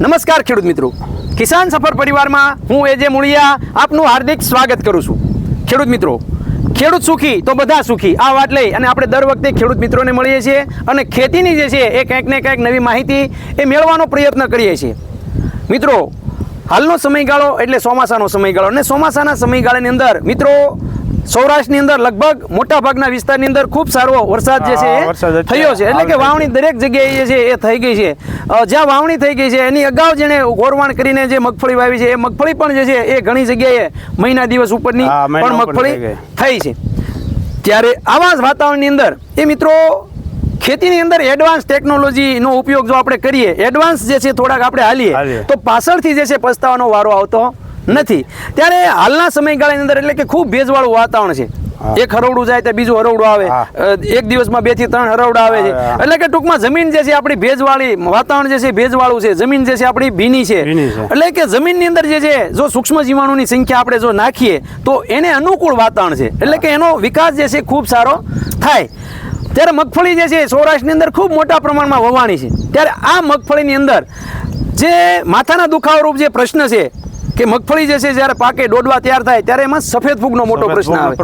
નમસ્કાર ખેડૂત મિત્રો. કિસાન સફર પરિવારમાં હું એજે મુળિયા આપનું હાર્દિક સ્વાગત કરું છું. ખેડૂત મિત્રો, ખેડૂત સુખી તો બધા સુખી. આ વાત લઈ અને આપણે દર વખતે ખેડૂત મિત્રોને મળીએ છીએ અને ખેતીની જે છે એ કંઈક ને કંઈક નવી માહિતી એ મેળવવાનો પ્રયત્ન કરીએ છીએ. મિત્રો, હાલનો સમયગાળો એટલે ચોમાસાનો સમયગાળો. અને ચોમાસાના સમયગાળાની અંદર મિત્રો સૌરાષ્ટ્રની અંદર લગભગ મોટા ભાગના વિસ્તારની અંદર ખૂબ સારો વરસાદ જે છે એ થયો છે. એટલે કે વાવણી દરેક જગ્યાએ જે છે એ થઈ ગઈ છે. જ્યાં વાવણી થઈ ગઈ છે એની અગાઉ જેણે ગોરવાણ કરીને જે મગફળી વાવી છે એ મગફળી પણ જે છે એ ઘણી જગ્યાએ મહિના દિવસ ઉપરની પણ મગફળી થઈ છે. ત્યારે આવા જ વાતાવરણની અંદર એ મિત્રો ખેતીની અંદર એડવાન્સ ટેકનોલોજીનો ઉપયોગ જો આપણે કરીએ એડવાન્સ જે છે થોડાક આપણે હાલીએ. તો પાછળથી જે છે પસ્તાવાનો વારો આવતો નથી. ત્યારે હાલના સમયગાળાની અંદર એટલે કે ખૂબ ભેજવાળું વાતાવરણ છે. એક હરવડું જાય તો બીજું હરવડું આવે. એક દિવસમાં બેથી ત્રણ હરવડા આવે છે. એટલે કે ટૂંકમાં જમીન જે છે આપણી ભેજવાળી વાતાવરણ જે છે ભેજવાળું છે. જમીન જે છે આપણી ભીની છે. એટલે કે જમીનની અંદર જે છે જો સૂક્ષ્મ જીવાણુની સંખ્યા આપણે જો નાખીએ તો એને અનુકૂળ વાતાવરણ છે. એટલે કે એનો વિકાસ જે છે ખૂબ સારો થાય. ત્યારે મગફળી જે છે સૌરાષ્ટ્રની અંદર ખૂબ મોટા પ્રમાણમાં વવાણી છે. ત્યારે આ મગફળીની અંદર જે માથાના દુખાવરૂપ જે પ્રશ્ન છે કે મગફળી જે છે જ્યારે પાકે દોડવા તૈયાર થાય ત્યારે એમાં સફેદ ફૂગનો મોટો પ્રશ્ન આવે.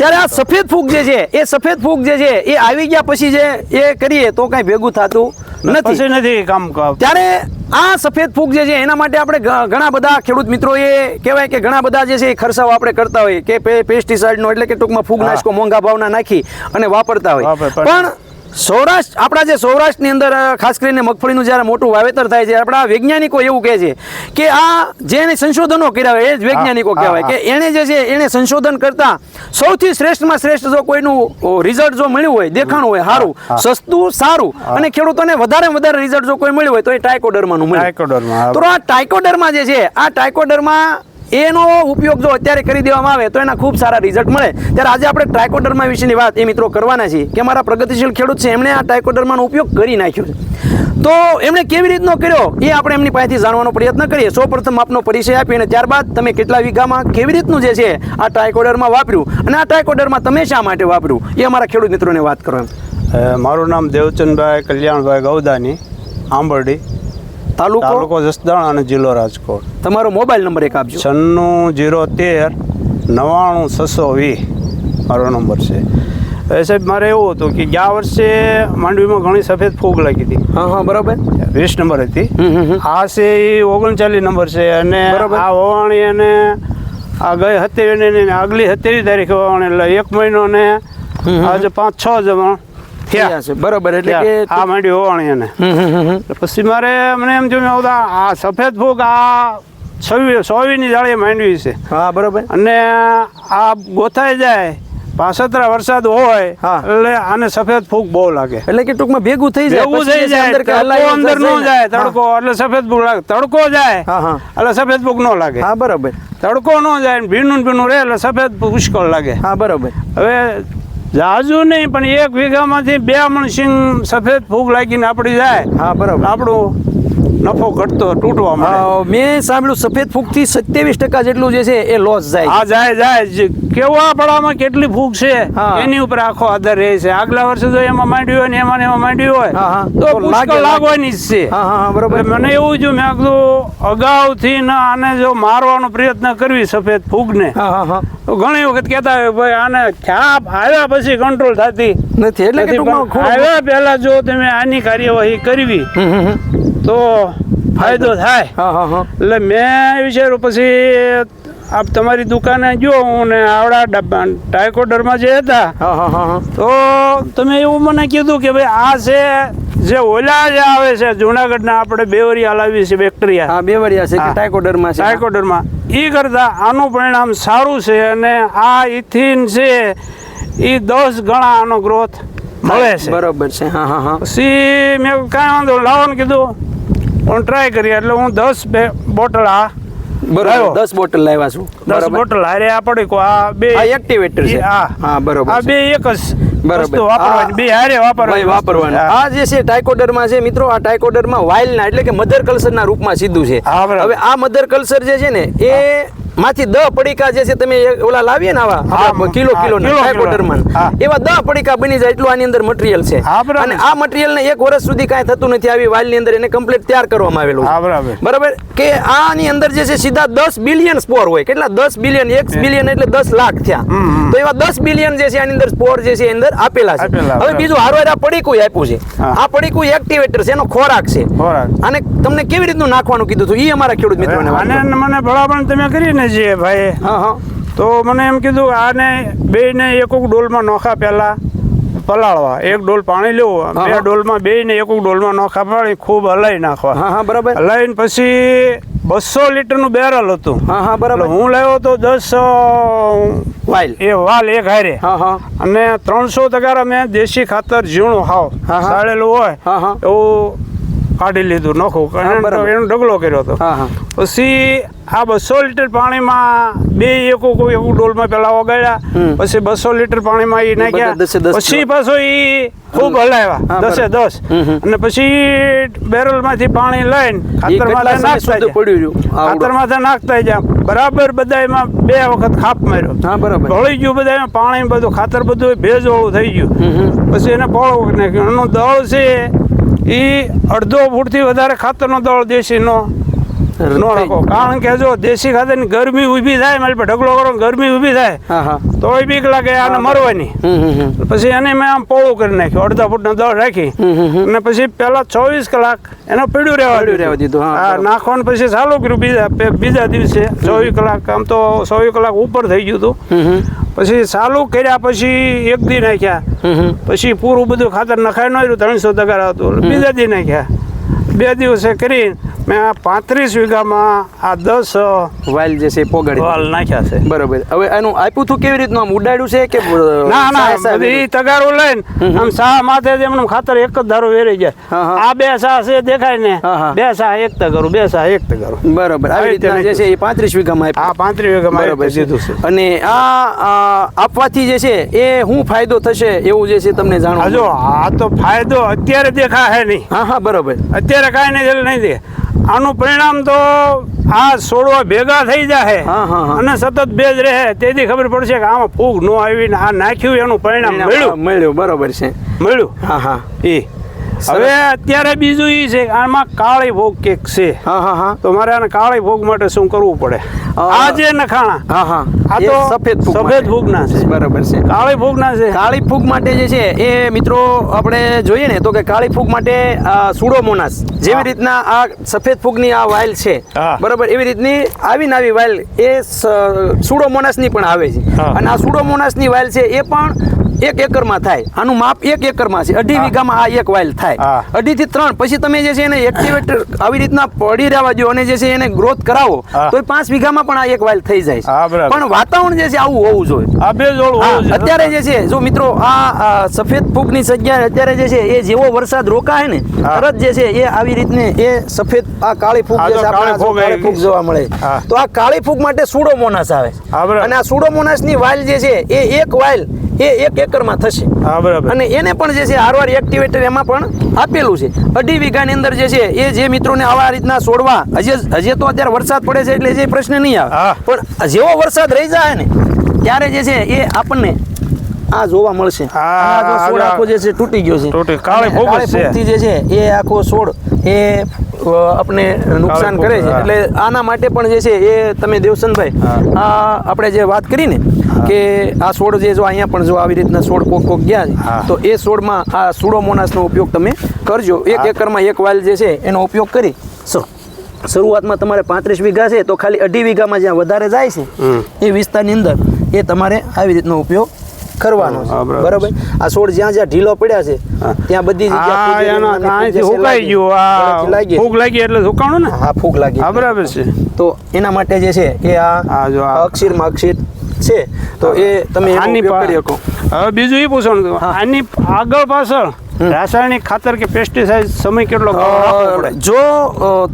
ત્યારે આ સફેદ ફૂગ જે છે એ સફેદ ફૂગ જે છે એ આવી ગયા પછી જે એ કરીએ તો કઈ ભેગું થતું નથી. નથી કામ ત્યારે આ સફેદ ફૂગ જે છે એના માટે આપણે ઘણા બધા ખેડૂત મિત્રો એ કહેવાય કે ઘણા બધા જે છે એ ખર્ચાઓ આપણે કરતા હોય કે પેસ્ટિસાઇડ પેસ્ટિસાઇડનો એટલે કે ટૂંકમાં ફૂગનાશકો મોંઘા ભાવના નાખી અને વાપરતા હોય. પણ સૌરાષ્ટ્ર આપણા જે સૌરાષ્ટ્રની અંદર ખાસ કરીને મગફળીનું જ્યારે મોટું વાવેતર થાય છે આપણા વૈજ્ઞાનિકો એવું કહે છે કે આ જેને સંશોધનો કર્યા હોય એ જ વૈજ્ઞાનિકો કહેવાય કે એણે જે છે એણે સંશોધન કરતા સૌથી શ્રેષ્ઠમાં શ્રેષ્ઠ જો કોઈનું રિઝલ્ટ જો મળ્યું હોય દેખાણું હોય સારું સસ્તું સારું અને ખેડૂતોને વધારે વધારે રિઝલ્ટ જો કોઈ મળ્યું હોય તો એ ટાઇકોડર્માનું મળ્યું. તો આ ટાઇકોડર્મા જે છે આ ટાઇકોડર્મા એનો ઉપયોગ જો અત્યારે કરી દેવામાં આવે તો એના ખૂબ સારા રિઝલ્ટ મળે. ત્યારે આજે આપણે ટ્રાયકોડર્મા વિશેની વાત એ મિત્રો કરવાના છીએ કે મારા પ્રગતિશીલ ખેડૂત છે, એમણે આ ટ્રાયકોડર્માનો ઉપયોગ કરી નાખ્યો છે. તો એમણે કેવી રીતનો કર્યો એ આપણે એમની પાસેથી જાણવાનો પ્રયત્ન કરીએ. સૌપ્રથમ આપનો પરિચય આપી અને ત્યારબાદ તમે કેટલા વીઘામાં કેવી રીતનું જે છે આ ટ્રાયકોડરમાં વાપર્યું અને આ ટ્રાયકોડરમાં તમે શા માટે વાપર્યું? એ અમારા ખેડૂત મિત્રોને વાત કરો એમ મારું નામ દેવચંદભાઈ કલ્યાણભાઈ ગૌદાની, આંબરડી. તાલુકો? તાલુકો જસદણ અને જિલ્લો રાજકોટ. તમારો મોબાઈલ નંબર એક આપજો. છન્નું જીરો તેર નવ્વાણું છસો વીસ. મારો નંબર છે. એ સાહેબ મારે એવું હતું કે ગયા વર્ષે માંડવીમાં ઘણી સફેદ ફૂગ લાગી હતી. હા હા બરાબર. વીસ નંબર હતી. આ છે એ ઓગણચાલીસ નંબર છે અને આ વવાણી અને આ ગઈ સત્યાવીસ આગલી સત્યાવીસ તારીખે વવાણી એટલે એક મહિનો ને આજે પાંચ છ જમણ થયા. થયા છે. બરાબર એટલે કે આ માંડી વવાણી એને. હમ હમ હમ હમ. એટલે પછી મારે મને એમ જોયું આવતા આ સફેદ ફૂગ આ સોવી સોવીની જાળીએ માંડવી છે. હા બરોબર. અને આ ગોથાઈ જાય પાસતરા વરસાદ હોય. એટલે આને સફેદ ફૂગ બહુ લાગે. એટલે કે ટૂંકમાં ભેગું થઈ જાય ભેગું થઈ જાય અંદર નો જાય તડકો એટલે સફેદ ફૂગ લાગે. તડકો જાય હા હા. એટલે સફેદ ફૂગ ન લાગે. હા બરાબર. તડકો ન જાય ભીનું ભીનું રહે એટલે સફેદ પુષ્કળ લાગે. હા બરાબર. હવે જાજુ નહીં પણ એક વીઘામાંથી બે મણ સિંગ સફેદ ફૂગ લાગીને આપણી જાય. હા બરાબર. આપણું નફો ઘટતો તૂટવા માંડે. મેં સાંભળ્યું સફેદ ફૂગથી સત્યાવીસ ટકા જેટલું જે છે એ લોસ જાય આ જાય જાય. કેવા પડામાં કેટલી ફૂગ છે એની ઉપર આખો આધાર રહે છે. આગલા વર્ષે જો એમાં માંડ્યું હોય ને એમાં ને એમાં માંડ્યું હોય હા, હા. તો. લાગવાની જ છે. હા હા હા બરાબર. મને એવું જો મેં કીધું અગાઉથી ન આને જો મારવાનો પ્રયત્ન કરવી સફેદ ફૂગને હા હા હા. તો ઘણી વખત કહેતા હોય ભાઈ આને ખ્યાપ આવ્યા પછી કંટ્રોલ થતી. નથી એટલે કે આવ્યા પહેલા જો તમે આની કાર્યવાહી કરવી. તો ફાયદો થાય. એટલે મેં વિચાર્યું પછી આપ તમારી દુકાને જો હું ને આવડા ડબ્બા ટાઇકોડરમાં જે હતા તો તમે એવું મને કીધું કે ભાઈ આ છે જે ઓલા જે આવે છે જુનાગઢના આપણે બેવરિયા લાવી છે બેક્ટેરિયા. હા બેવરિયા છે. ટાઇકોડરમાં છે. ટાઇકોડરમાં એ કરતાં આનું પરિણામ સારું છે અને આ ઇથિન છે એ દસ ગણા આનો ગ્રોથ મળે છે. બરોબર છે. હા હા હા. પછી મેં કાંઈ વાંધો નહીં, લાવો કીધું. પણ ટ્રાય કરી એટલે હું દસ બે બોટલ આ બરાબર દસ બોટલ લાવ્યા છું. દસ બોટલ હારે આ પડી કો આ બે એક્ટિવેટર છે. હા હા બરોબર આ બે એક જ બરાબર. વાપરવાની બે હારે ભાઈ વાપરવાની. આ જે છે ટાઇકોડરમાં છે મિત્રો આ ટાઇકોડરમાં વાઇલના એટલે કે મધર કલ્ચરના રૂપમાં સીધું છે. હવે આ મધર કલ્ચર જે છે ને એ માંથી દહ પડીકા જે છે તમે ઓલા લાવીએ ને આવા કિલો કિલો હા. એવા દહ પડીકા બની જાય એટલું આની અંદર મટીરિયલ છે. અને આ મટીરિયલ ને એક વર્ષ સુધી કાંઈ થતું નથી. આવી વાલની અંદર એને કમ્પ્લીટ તૈયાર કરવામાં આવેલું બરાબર. કે આની અંદર જે છે સીધા દસ બિલિયન સ્પોર હોય. કેટલા? દસ બિલિયન એક બિલિયન એટલે દસ લાખ થયા. તો એવા દસ બિલિયન જે છે આની અંદર સ્પોર જે છે અંદર આપેલા છે. હવે બીજું હારો આ પડીકું આપ્યું છે. આ પડીકું એક્ટિવેટર છે એનો ખોરાક છે. અને તમને કેવી રીતનું નાખવાનું કીધું હતું એ અમારા ખેડૂત કરો. મને બરાબર તમે કરીને જે ભાઈ. હા હા. તો મને એમ કીધું આને બેયને એક એક ડોલમાં નોખા પહેલા પલાળવા. એક ડોલ પાણી લેવું. બે ડોલમાં બે ને એક ડોલમાં નોખા પાણી ખૂબ હલાઈ નાખવા. હા હા બરાબર. હલાવીને પછી બસો લીટરનું બેરલ હતું. હા હા બરાબર. હું લાવ્યો તો દસ વાલ એ વાલ એક હારે. હા હા. અને ત્રણસો ટકા મેં દેશી ખાતર ઝીણું હાવ. સાળેલું હોય હા હા. એવું કાઢી લીધું નખું. એનો ડગલો કર્યો હતો. પછી આ બસો લીટર પાણીમાં બે એક એવું ડોલમાં પેલા વગાડ્યા પછી બસો લીટર પાણીમાં એ નાખ્યા. પછી પાછો એ ખૂબ હલાવ્યા. દસે દસ. અને પછી બેરલમાંથી પાણી લઈને એ ખાતર માથે નાખતા પડ્યું રહ્યું ખાતર માથે નાખતા જાય બરાબર બધા એમાં બે વખત ખાપ માર્યો. હા બરાબર. ભળી ગયું બધા એમાં પાણી બધું ખાતર બધું ભેજવાળું થઈ ગયું. પછી એને પોળો નાખ્યો. એનો દળ છે એ અડધો ફૂટથી વધારે ખાતરનો દળ દેશીનો નો રાખો. કારણ કે જો દેશી ખાતરની ગરમી ઊભી થાય મારી પર ઢગલો કરો ને ગરમી ઊભી થાય હા હા. તોય બીક લાગે આને મરવાની. હમ હમ હમ. પછી એને મેં આમ પોળું કરી નાખ્યું અડધા ફૂટનો દળ રાખી હમ, હમ, હમ. અને પછી પેલા ચોવીસ કલાક એનો પીડ્યું રહેવા પડ્યું રહેવા દીધું, હા, બરાબર. નાખવાનું પછી ચાલુ કર્યું બીજા પે- બીજા દિવસે ચોવીસ કલાક આમ તો ચોવીસ કલાક ઉપર થઈ ગયું હતું. હમ હમ. પછી ચાલુ કર્યા પછી એક દી નાખ્યા. હમ હમ. પછી પૂરું બધું ખાતર નખાય ન રહ્યું ત્રણસો તગાર હતું એટલે બીજા દી નાખ્યા. બે દિવસે કરી મેં આ પાંત્રીસ વીઘામાં આ દસ વાઇલ જે છે પોગાડી વાલ નાખ્યા છે. બરોબર. હવે એનું આપ્યું હતું કેવી રીતનું? આમ ઉડાડ્યું છે કે ના ના બધી તગારો લઈને આમ સા માથે એમનું ખાતર એક જ ધારો વેરી જાય. હા, હા. આ બે સા છે દેખાય ને? હા, હા. બે સા એક તગારો બે સા એક તગારો. બરાબર. આવી રીતે જે છે એ પાંત્રીસ વીઘામાં આ પાંત્રીસ વીઘામાં બરાબર દીધું છે. અને આ આપવાથી જે છે એ શું ફાયદો થશે એવું જે છે તમને જાણવા આ જો આ તો ફાયદો અત્યારે દેખાય હે નહીં. હા હા બરોબર. અત્યારે કાંઈ નહીં નહીં દે. આનું પરિણામ તો આ છોડવા ભેગા થઈ જાય હા, હા, હા. અને સતત ભેજ રહે. તેથી ખબર પડશે કે આમાં ફૂગ નો આવીને આ નાખ્યું એનું પરિણામ મળ્યું. મળ્યું બરોબર છે. મળ્યું. હા હા. એ હવે અત્યારે બીજું એ છે આમાં કાળી ભોગ કેક છે. હા હા હા. તો મારે આને કાળી ભોગ માટે શું કરવું પડે? આ જે નખાણા હા હા. આ તો સફેદ સફેદ માટે. ફૂગના છે. બરાબર છે. કાળી ભોગના છે. કાળી ફૂગ માટે જે છે એ મિત્રો આપણે જોઈએ ને તો કે કાળી ફૂગ માટે સુડોમોનાસ. જેવી રીતના આ સફેદ ફૂગની આ વાઇલ છે. બરાબર એવી રીતની આવી ને આવી વાઇલ એ સુડોમોનાસની પણ આવે છે. અને આ સુડોમોનાસની વાઇલ છે એ પણ એક એકરમાં થાય. આનું માપ એક એકરમાં છે. અઢી વીઘામાં આ એક વાઇલ થાય. હા. અઢી થી ત્રણ. પછી તમે જે છે એને એક્ટિવેટ આવી રીતના પડી રહેવા દો અને જે છે એને ગ્રોથ કરાવો તો પાંચ વીઘામાં પણ આ એક વાઇલ થઈ જાય છે. પણ વાતાવરણ જે છે આવું હોવું જોઈએ. આ બે જોડ. અત્યારે જે છે જો મિત્રો આ સફેદ ફૂગની જગ્યાએ અત્યારે જે છે એ જેવો વરસાદ રોકાય ને તરત જે છે એ આવી રીતને એ સફેદ આ કાળી ફૂગ જે કાળી ફૂગ. જોવા મળે. તો આ કાળી ફૂગ માટે સુડોમોનાસ આવે. અને આ સુડોમોનાસની વાઇલ જે છે એ એક વાઇલ એ એક એકરમાં થશે. અને એને પણ જે છે આરવાર એક્ટિવેટર એમાં પણ આપેલું છે. અઢી વીઘાની અંદર જે છે એ જે મિત્રોને આવા રીતના છોડવા હજે હજે તો અત્યારે વરસાદ પડે છે એટલે જે પ્રશ્ન નહીં આવે. પણ જેવો વરસાદ રહી જાય ને ત્યારે જે છે એ આપણને આ જોવા મળશે. આ જો છોડ આખો જે છે તૂટી ગયો છે. કાળી જ છે. એ આખો છોડ એ આપણે નુકસાન કરે છે. એટલે આના માટે પણ જે છે એ તમે દેવસનભાઈ આ આપણે જે વાત કરીને કે આ છોડ જે જો અહીંયા પણ જો આવી રીતના છોડ કોક કોક ગયા છે તો એ છોડમાં આ સુડોમોનાસનો ઉપયોગ તમે કરજો. એક એકરમાં એક વાલ જે છે એનો ઉપયોગ કરી. સો શરૂઆતમાં તમારે પાંત્રીસ વીઘા છે તો ખાલી અઢી વીઘામાં જ્યાં વધારે જાય છે એ વિસ્તારની અંદર એ તમારે આવી રીતનો ઉપયોગ કરવાનો છે. બરાબર. આ છોડ જ્યાં જ્યાં ઢીલો પડ્યા છે ત્યાં બધી જગ્યાએ આ ફૂગ એનો એની કાંઈથી ફૂગ જે છે સુકાઈ લાગી. ગયું આ ફૂગ લાગી એટલે સુકાણું ને? હા ફૂગ લાગી. બરાબર છે. તો એના માટે જે છે એ આ આ જો અક્ષીરમાં અક્ષીર છે. તો એ તમે આની પાડી શકો. હવે બીજું એ પૂછવાનું આની આગળ પાછળ રાસાયણિક ખાતર કે પેસ્ટિસાઇડ સમય કેટલો જો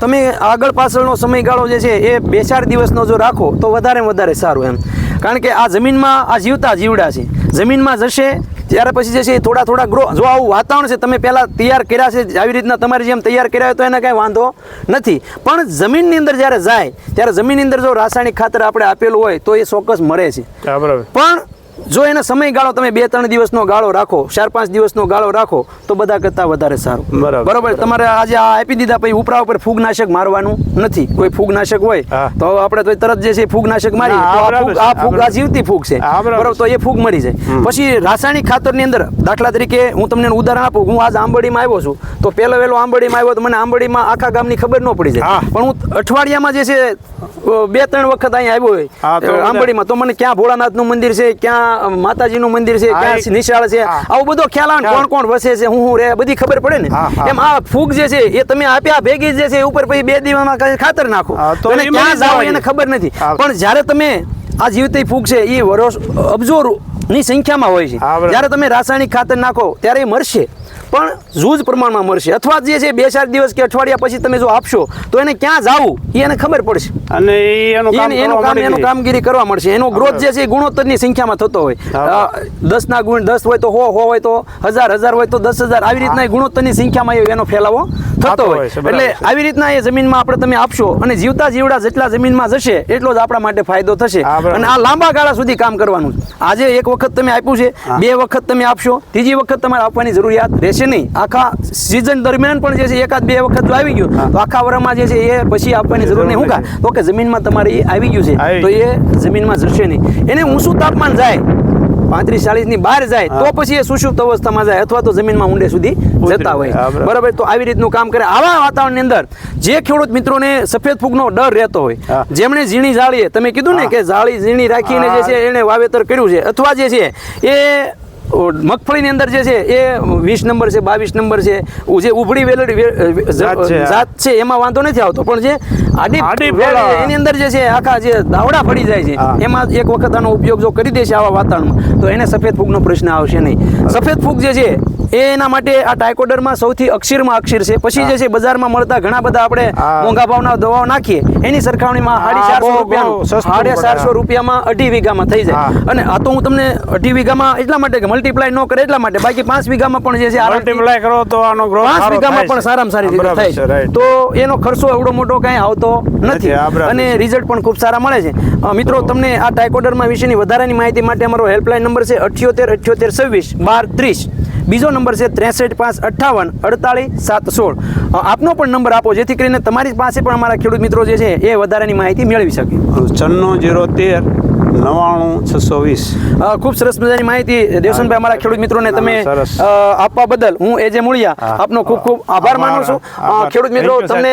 તમે આગળ પાછળનો સમયગાળો જે છે એ બે ચાર દિવસનો જો રાખો તો વધારે વધારે સારું એમ. કારણ કે આ જમીનમાં આ જીવતા જીવડા છે. જમીનમાં જશે ત્યાર પછી જે છે એ થોડા થોડા ગ્રો જો આવું વાતાવરણ છે તમે પહેલાં તૈયાર કર્યા છે આવી રીતના તમારી જેમ તૈયાર કર્યા હોય તો એને કાંઈ વાંધો નથી. પણ જમીનની અંદર જ્યારે જાય ત્યારે જમીનની અંદર જો રાસાયણિક ખાતર આપણે આપેલું હોય તો એ ચોક્કસ મળે છે. પણ જો એનો સમયગાળો તમે બે ત્રણ દિવસનો ગાળો રાખો ચાર પાંચ દિવસનો ગાળો રાખો તો બધા કરતાં વધારે સારું. બરાબર. તમારે આજે આ આપી દીધા પછી ઉપરા ઉપર ફૂગનાશક મારવાનું નથી. કોઈ ફૂગનાશક હોય તો આપણે તો તરત જે છે ફૂગનાશક મારી આ ફૂગ આ જીવતી ફૂગ છે. બરાબર? તો એ ફૂગ મરી જાય. પછી રાસાયણિક ખાતરની અંદર દાખલા તરીકે હું તમને ઉદાહરણ આપું. હું આજ આંબડીમાં આવ્યો છું. તો પહેલો વહેલો આંબડીમાં આવ્યો તો મને આંબડીમાં આખા ગામની ખબર ન પડી જાય. પણ હું અઠવાડિયામાં જે છે બે ત્રણ વખત અહીંયા આવ્યો હોય આંબડીમાં તો મને ક્યાં ભોળાનાથનું મંદિર છે ક્યાં માતાજીનું મંદિર છે ક્યાં નિશાળ છે. આવું બધો ખ્યાલ કોણ કોણ વસે છે હું હું રે બધી ખબર પડે ને. એમ આ ફૂગ જે છે એ તમે આપ્યા ભેગી જે છે ઉપર પછી બે દિવસમાં ખાતર નાખો. તો ક્યાં જાવ એને ખબર નથી. પણ જ્યારે તમે આ જીવતી ફૂગ છે એ વર્ષ અબજો ની સંખ્યામાં હોય છે. જ્યારે તમે રાસાયણિક ખાતર નાખો ત્યારે એ મરશે. પણ જૂજ પ્રમાણમાં મળશે અથવા જે છે બે ચાર દિવસ કે અઠવાડિયા પછી તમે જો આપશો તો એને ક્યાં જાવું એ એને ખબર પડશે. અને એનું કામ એનું કામ એનું કામગીરી કરવા મળશે એનો ગ્રોથ જે છે એ ગુણોત્તરની સંખ્યામાં થતો હોય. હા. દસ ના ગુણ દસ હોય તો હો હો હોય તો હજાર હજાર હોય તો દસ હજાર. આવી રીતના ગુણોત્તરની સંખ્યામાં એનો ફેલાવો થતો હોય. એટલે આવી રીતના એ જમીનમાં આપણે તમે આપશો અને જીવતા જીવડા જેટલા જમીનમાં જશે એટલો જ આપણા માટે ફાયદો થશે. અને આ લાંબા ગાળા સુધી કામ કરવાનું આજે એક વખત તમે આપ્યું છે બે વખત તમે આપશો ત્રીજી વખત તમારે આપવાની જરૂરિયાત રહેશે નહીં. આખા સિઝન દરમિયાન પણ જે છે એકાદ બે વખત આવી ગયું. તો આખા વરમાં જે છે એ પછી આપવાની જરૂર નહીં. હું કા? તો કે જમીનમાં તમારે એ આવી ગયું છે તો એ જમીનમાં જશે નહીં. એને ઊંચું તાપમાન જાય પાંત્રીસ ચાલીસની બહાર જાય તો પછી એ સુષુપ્ત અવસ્થામાં જાય અથવા તો જમીનમાં ઊંડે સુધી જતા હોય. બરાબર. તો આવી રીતનું કામ કરે. આવા વાતાવરણની અંદર જે ખેડૂત મિત્રોને સફેદ ફૂગનો ડર રહેતો હોય. જેમણે ઝીણી જાળીએ તમે કીધું ને કે જાળી ઝીણી રાખીને જે છે એને વાવેતર કર્યું છે અથવા જે છે એ મગફળીની અંદર જે છે એ વીસ નંબર છે બાવીસ નંબર છે જે ઉભળી વેલડી જાત છે, એમાં વાંધો નથી આવતો. પણ જે આડી એની અંદર જે છે આખા જે દાવડા પડી જાય છે એમાં એક વખત આનો ઉપયોગ જો કરી દેશે આવા વાતાવરણમાં તો એને સફેદ ફૂગનો પ્રશ્ન આવશે નહીં. સફેદ ફૂગ જે છે એના માટે આ ટાઇકોડરમાં સૌથી અક્ષીરમાં અક્ષીર છે. પછી જે છે બજારમાં મળતા ઘણા બધા આપણે મોંઘા ભાવના દવાઓ નાખીએ એની સરખામણીમાં સાડી ચારસો બહુ- બહુ રૂપિયા સસ્તું ચારસો રૂપિયામાં અઢી વીઘામાં થઈ જાય. અને આ તો હું તમને અઢી વીઘામાં એટલા માટે કે મલ્ટીપ્લાય ન કરે એટલા માટે બાકી પાંચ વીઘામાં પણ જે છે મલ્ટીપ્લાય કરો તો આનો ગ્રોથ પાંચ વીઘામાં પણ સારામાં સારી રીતે થાય. તો એનો ખર્ચો એવડો મોટો કાંઈ આવતો નથી. અને રિઝલ્ટ પણ ખૂબ સારા મળે છે. મિત્રો તમને આ ટાઇકોડરમાં વિશેની વધારાની માહિતી માટે અમારો હેલ્પલાઇન નંબર છે અઠ્યોતેર અઠ્યોતેર છવ્વીસ બાર ત્રીસ. બીજો નંબર છે ત્રેસઠ પાંચ અઠ્ઠાવન અડતાલીસ સાત સોળ. આપનો પણ નંબર આપો જેથી કરીને તમારી પાસે પણ અમારા ખેડૂત મિત્રો જે છે એ વધારાની માહિતી મેળવી શકે. છન્નું જીરો તેર નવાણું છસો વીસ. ખૂબ સરસ મજાની માહિતી દેવસનભાઈ અમારા ખેડૂત મિત્રોને તમે આપવા બદલ હું એ જે મૂળિયા આપનો ખૂબ ખૂબ આભાર માનું છું. ખેડૂત મિત્રો તમને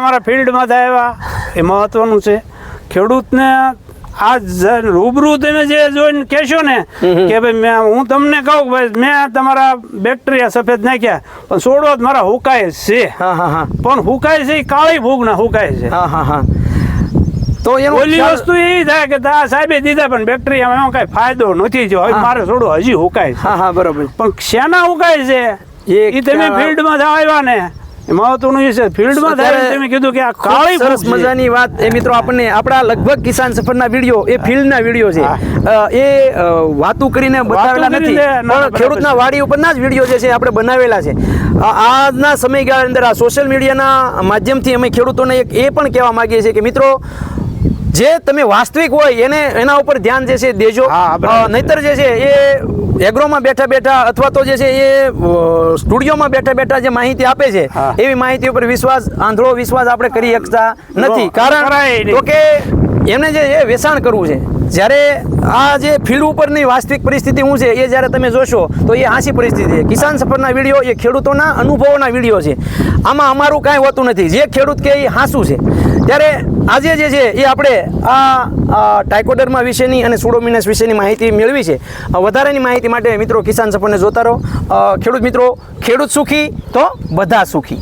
અમારા ફિલ્ડમાં આવ્યા એ મહત્વનું છે. ખેડૂતને આ રૂબરૂ તમે જે જોઈને કહેશો ને કે ભાઈ મેં હું તમને કહું ભાઈ મેં તમારા બેક્ટેરિયા સફેદ નાખ્યા પણ છોડો મારા હુકાય છે. હા હા હા. પણ હુકાય છે કાળી ભૂગના હુકાય છે. હા હા હા. તો એનો ઓલી વસ્તુ એ થાય કે આ સાહેબે દીધા પણ બેક્ટેરિયામાં એમાં કાંઈ ફાયદો નથી જો હવે મારે છોડો હજી હુકાય છે. હા હા બરોબર. પણ શેના હુકાય છે? એ તમે ફિલ્ડમાં આવ્યા ને. મહત્વનું એ છે ફિલ્ડમાં થાય તમે કીધું કે આ કાળી સરસ મજાની વાત. એ મિત્રો આપણને આપણા લગભગ કિસાન સફરના વીડિયો એ ફિલ્ડના વીડિયો છે. એ વાતું કરીને બતાવેલા નથી પણ ખેડૂતના વાડી ઉપરના જ વીડિયો જે છે આપણે બનાવેલા છે. આજના સમયગાળા અંદર આ સોશિયલ મીડિયાના માધ્યમથી અમે ખેડૂતોને એક એ પણ કહેવા માંગીએ છીએ કે મિત્રો જે તમે વાસ્તવિક હોય એને એના ઉપર ધ્યાન જે છે દેજો. હા, નહીતર જે છે એ એગ્રોમાં બેઠા બેઠા અથવા તો જે છે એ સ્ટુડિયોમાં બેઠા બેઠા જે માહિતી આપે છે એવી માહિતી ઉપર વિશ્વાસ આંધળો વિશ્વાસ આપણે કરી શકતા નથી. કારણ તો કે એમને જે એ વેચાણ કરવું છે. જ્યારે આ જે ફિલ્ડ ઉપરની વાસ્તવિક પરિસ્થિતિ શું છે એ જ્યારે તમે જોશો તો એ હાંસી પરિસ્થિતિ છે. કિસાન સફરના વીડિયો એ ખેડૂતોના અનુભવોના વીડિયો છે. આમાં અમારું કાંઈ હોતું નથી. જે ખેડૂત કે એ હાંસું છે. ત્યારે આજે જે છે એ આપણે આ ટાઇકોડર્મા વિશેની અને સુડોમિનસ વિશેની માહિતી મેળવી છે. વધારાની માહિતી માટે મિત્રો કિસાન સફરને જોતા રહો. ખેડૂત મિત્રો, ખેડૂત સુખી તો બધા સુખી.